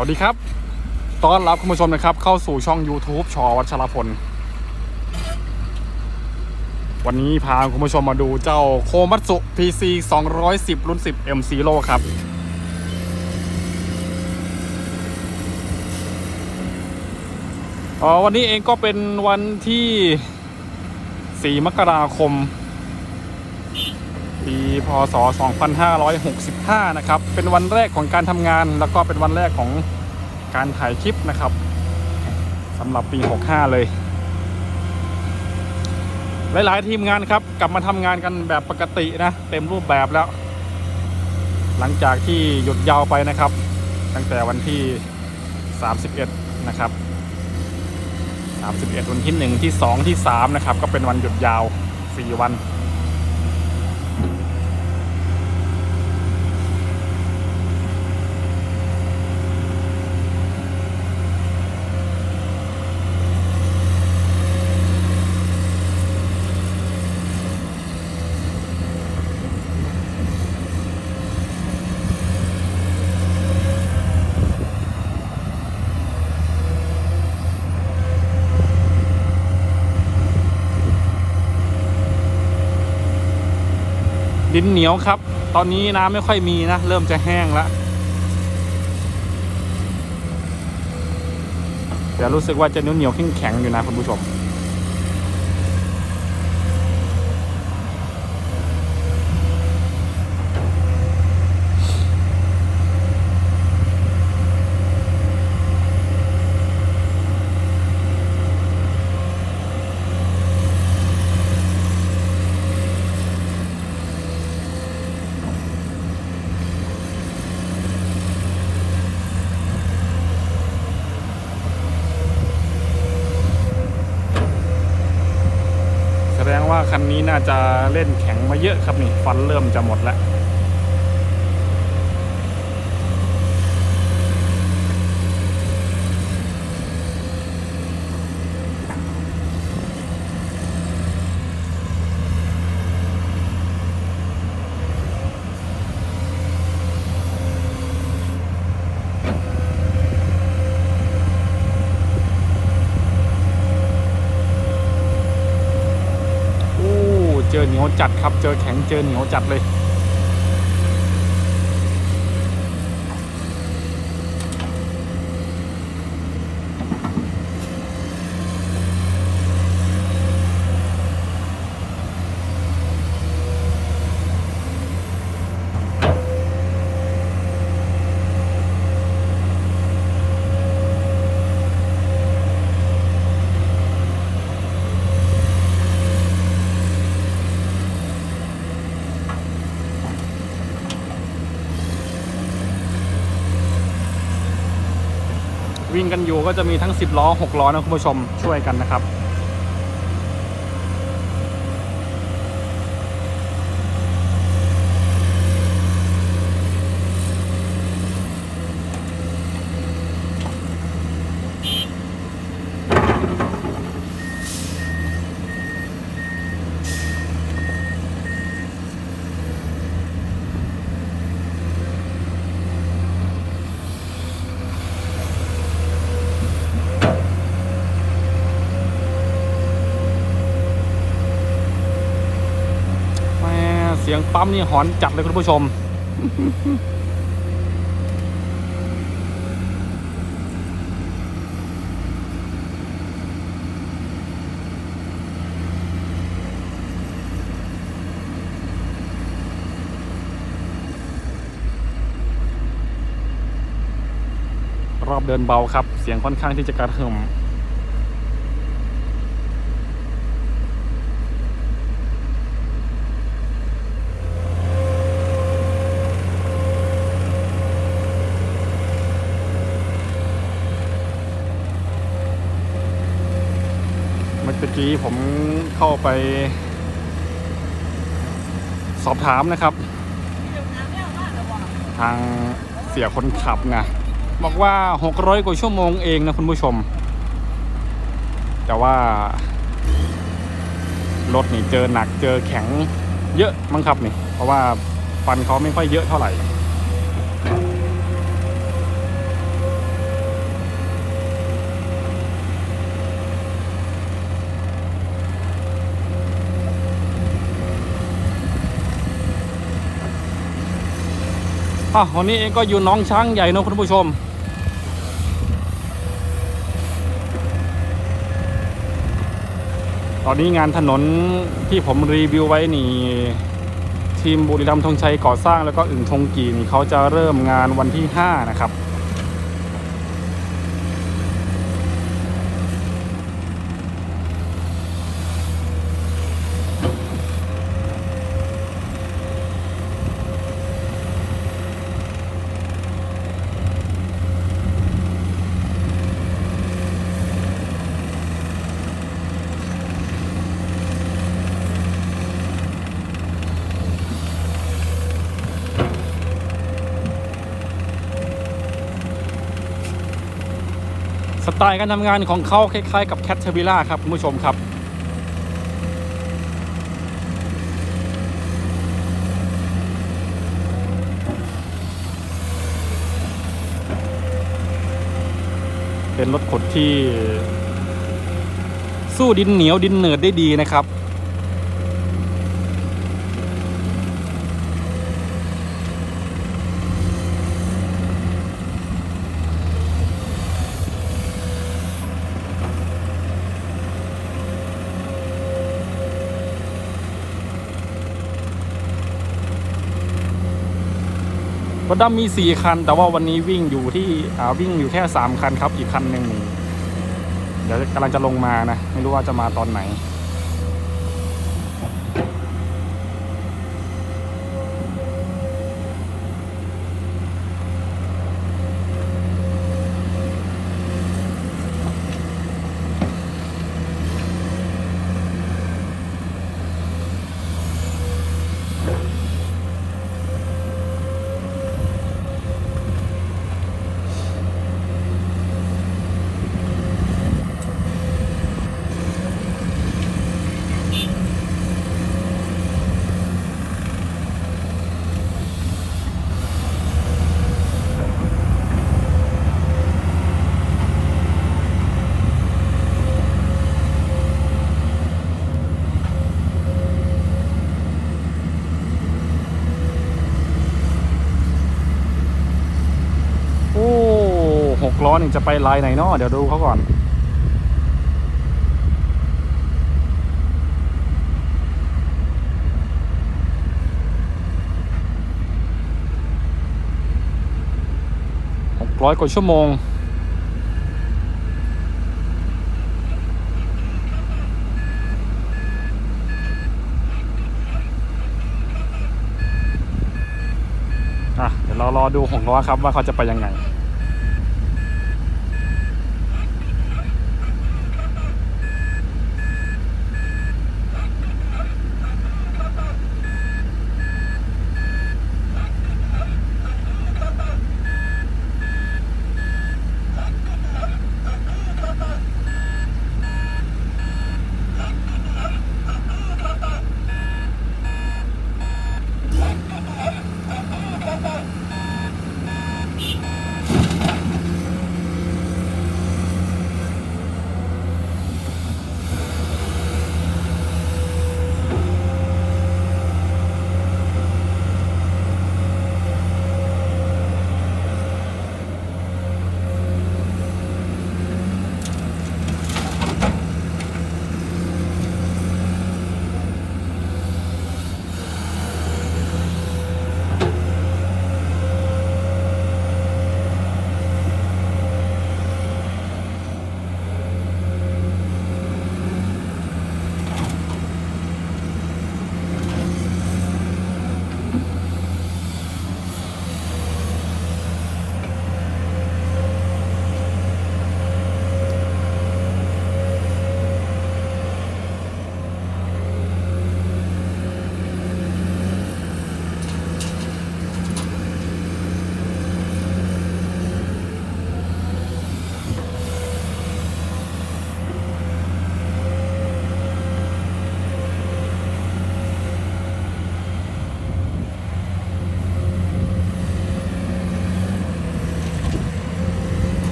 วัสดีครับ ต้อนรับคุณผู้ชมนะครับ เข้าสู่ช่อง YouTube ชอวัชรพล วันนี้พาคุณผู้ชมมาดูเจ้าโคมัตสุ PC 210 รุ่น 10 M Zero ครับอ๋อวันนี้เองก็เป็นวันที่ 4 มกราคม ปีพศ 2565 นะครับ เป็นวันแรกของการทำงาน แล้วก็เป็นวันแรกของการถ่ายคลิปนะครับสำหรับปี 65 เลย หลายๆ ทีมงานครับ กลับมาทำงานกันแบบปกตินะ เต็มรูปแบบแล้ว หลังจากที่หยุดยาวไปนะครับ ตั้งแต่วันที่ 31 นะครับ 31 วันที่ 1 ที่ 2 ที่ 3 นะครับ ก็เป็นวันหยุดยาว 4 วัน ดินเหนียวครับ ตอนนี้น้ำไม่ค่อยมีนะ เริ่มจะแห้งแล้วแต่รู้สึกว่าจะเหนียวเหนียวๆแข็งอยู่นะคุณผู้ชม คันนี้น่าจะเล่นแข็งมาเยอะครับนี่ฟันเริ่มจะหมดแล้ว โอ้เจัดครับ เจอแข็งเจอเหนียวจัดเลย วิ่งกันอยู่ก็จะมีทั้ง 10 ล้อ 6 ล้อนะคุณผู้ชมช่วยกันนะครับ แหม่เสียงปั๊มนี่หอนจัดเลยคุณผู้ชม รอบเดินเบาครับ เสียงค่อนข้างที่จะกระหึ่ม เมื่อกี้ผมเข้าไป สอบถามนะครับ ทางเสียคนขับนะบอกว่า 600 กว่าชั่วโมงเองนะคุณผู้ชม แต่ว่า รถนี่เจอหนักเจอแข็งเยอะมั้งครับนี่ เพราะว่าฟันเขาไม่ค่อยเยอะเท่าไหร่ อะวันนี้เองก็อยู่น้องช้างใหญ่นอะคุณผู้ชม ตอนนี้งานถนนที่ผมรีวิวไว้นี่ ทีมบุรีรัมย์ธงชัยก่อสร้างแล้วก็อึ่งธงกีนี่เขาจะเริ่มงานวันที่ 5 นะครับ สไตล์การทำงานของเขาคล้ายๆกับแคทเทอร์บิล่าครับคุณผู้ชมครับ เป็นรถขดที่ สู้ดินเหนียวดินเหนืดได้ดีนะครับ รถดำมี 4 คัน แต่ว่าวันนี้วิ่งอยู่ที่อ่าวิ่งอยู่แค่ 3 คันครับ อีกคันหนึ่งเดี๋ยวกำลังจะลงมานะ ไม่รู้ว่าจะมาตอนไหน 6ล้อนี่จะไปลายไหนเนาะเดี๋ยวดูเขาก่อน ร้อยกว่าชั่วโมง อะ เดี๋ยวเรารอดูหงล้อครับว่าเขาจะไปยังไง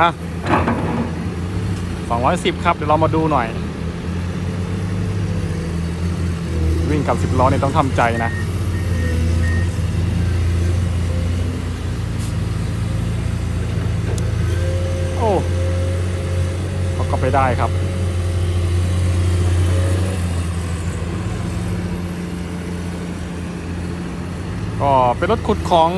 อะสองร้อยสิบครับ เดี๋ยวเรามาดูหน่อย วิ่งกับสิบล้อเนี่ยต้องทำใจนะ โอ้เขาก็ไปได้ครับก็เป็นรถขุดของ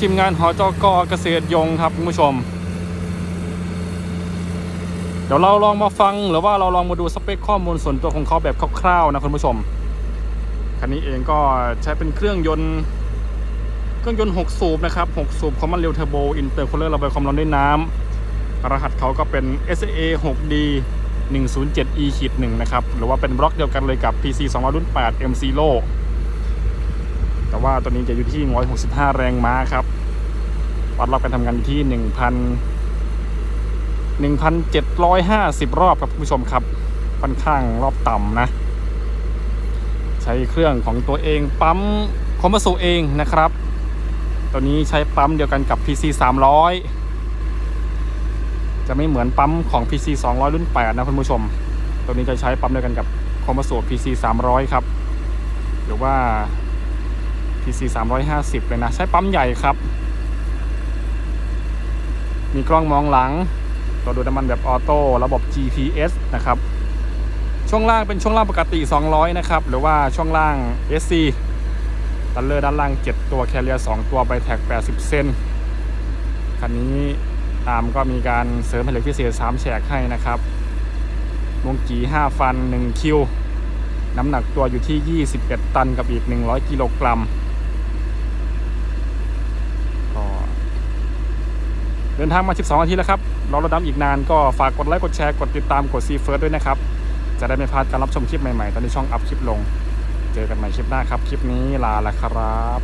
ทีมงานหอจกเกษตรยงครับคุณผู้ชม เดี๋ยวเราลองมาฟังหรือว่าเราลองมาดูสเปคข้อมูลส่วนตัวของเขาแบบคร่าวๆนะคุณผู้ชม คันนี้เองก็ใช้เป็นเครื่องยนต์เครื่องยนต์ 6 สูบนะครับ 6 สูบคอมมานเรลเทอร์โบอินเตอร์คูลเลอร์ระบายความร้อนด้วยน้ำรหัสเขาก็เป็น SA 6D 107E ขีด1นะครับ หรือว่าเป็นบล็อกเดียวกันเลยกับ PC 200รุ่น8 M Zero แต่ว่าตัวนี้จะอยู่ที่ 165 แรงม้าครับ วัดรอบการทำงานที่1,000 1,750 รอบครับคุณผู้ชมครับ ค่อนข้างรอบต่ำนะ ใช้เครื่องของตัวเองปั๊มคอมเพสโซเองนะครับ ตัวนี้ใช้ปั๊มเดียวกันกับ PC 300 จะไม่เหมือนปั๊มของ PC 200 รุ่น 8 นะคุณผู้ชม ตัวนี้จะใช้ปั๊มเดียวกันกับคอมเพสโซ PC 300 ครับ หรือว่า PC 350 เลยนะ ใช้ปั๊มใหญ่ครับ มีกล้องมองหลัง ตัวดูน้ำมันแบบออโต้ระบบ GPS นะครับ ช่วงล่างเป็นช่วงล่างปกติ 200 นะครับ หรือว่าช่วงล่าง SC ตันเลอร์ด้านล่าง 7 ตัวแคเรียร์2ตัวไบแท็ก 80 เซนคันนี้ตามก็มีการเสริมผ่นเหล็กพิเศษ 3 แฉกให้นะครับวงกี5 ฟัน 1 คิว น้ำหนักตัวอยู่ที่ 21 ตันกับอีก 100 กิโลกรัมก็ เดินทางมา 12 นาทีแล้วครับรอระดับอีกนานก็ฝากกดไลค์กดแชร์กดติดตามกดซีเฟิร์สด้วยนะครับ จะได้ไม่พลาดการรับชมคลิปใหม่ๆ ตอนนี้ช่องอัพคลิปลง เจอกันใหม่คลิปหน้าครับ คลิปนี้ลาแล้วครับ